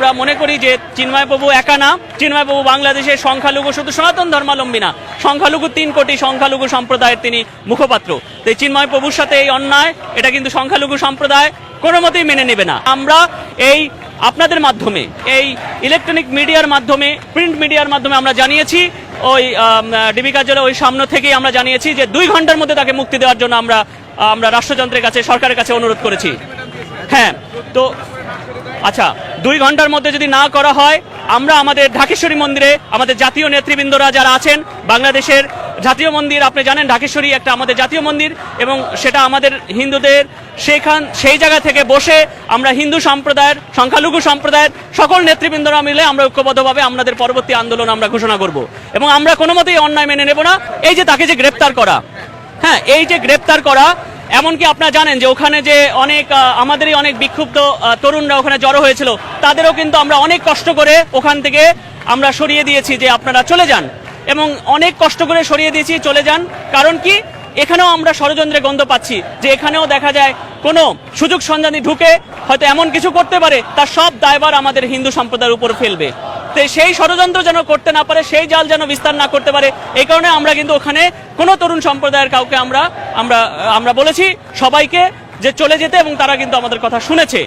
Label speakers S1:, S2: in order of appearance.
S1: আমরা মনে করি যে চিন্ময়বাবু একা না চিন্ময়বাবু বাংলাদেশের সংখ্যালঘু শুধু সনাতন ধর্মাবলম্বী না, সংখ্যালঘু তিন কোটি সংখ্যালঘু সম্প্রদায়ের তিনি মুখপাত্র। তো এই চিন্ময়বাবুর সাথে এই অন্যায়, এটা কিন্তু সংখ্যালঘু সম্প্রদায় কোনো মতেই মেনে নেবে না। আমরা এই আপনাদের মাধ্যমে, এই ইলেকট্রনিক মিডিয়ার মাধ্যমে প্রিন্ট মিডিয়ার মাধ্যমে আমরা জানিয়েছি, ওই ডিবি কার্যালয় ওই সামনে থেকেই আমরা জানিয়েছি যে দুই ঘণ্টার মধ্যে তাকে মুক্তি দেওয়ার জন্য আমরা আমরা রাষ্ট্রযন্ত্রের কাছে, সরকারের কাছে অনুরোধ করেছি। হ্যাঁ তো আচ্ছা দুই ঘণ্টার মধ্যে যদি না করা হয়, আমরা আমাদের ঢাকেশ্বরী মন্দিরে আমাদের জাতীয় নেতৃবৃন্দরা যারা আছেন, বাংলাদেশের জাতীয় মন্দির, আপনি জানেন ঢাকেশ্বরী একটা আমাদের জাতীয় মন্দির এবং সেটা আমাদের হিন্দুদের সেইখান সেই জায়গা থেকে বসে আমরা হিন্দু সম্প্রদায়ের, সংখ্যালঘু সম্প্রদায়ের সকল নেতৃবৃন্দরা মিলে আমরা ঐক্যবদ্ধভাবে আমাদের পরবর্তী আন্দোলন আমরা ঘোষণা করব। এবং আমরা কোনো মতেই অন্যায় মেনে নেব না। এই যে তাকে যে গ্রেপ্তার করা হ্যাঁ এই যে গ্রেপ্তার করা এমনকি আপনারা জানেন যে ওখানে যে অনেক আমাদেরই অনেক বিক্ষুব্ধ তরুণরা ওখানে জড়ো হয়েছিল, তাদেরও কিন্তু আমরা অনেক কষ্ট করে ওখান থেকে আমরা সরিয়ে দিয়েছি যে আপনারা চলে যান। এবং অনেক কষ্ট করে সরিয়ে দিয়েছি, চলে যান। কারণ কি? এখানেও আমরা ষড়যন্ত্রের গন্ধ পাচ্ছি যে এখানেও দেখা যায় কোনো সুযোগ সন্ধানী ঢুকে হয়তো এমন কিছু করতে পারে তার সব দায়ভার আমাদের হিন্দু সম্প্রদায়ের উপর ফেলবে। তো সেই ষড়যন্ত্র যেন করতে না পারে, সেই জাল যেন বিস্তার না করতে পারে, এই কারণে আমরা কিন্তু ওখানে কোনো তরুণ সম্প্রদায়ের কাউকে আমরা আমরা আমরা বলেছি সবাইকে যে চলে যেতে এবং তারা কিন্তু আমাদের কথা শুনেছে।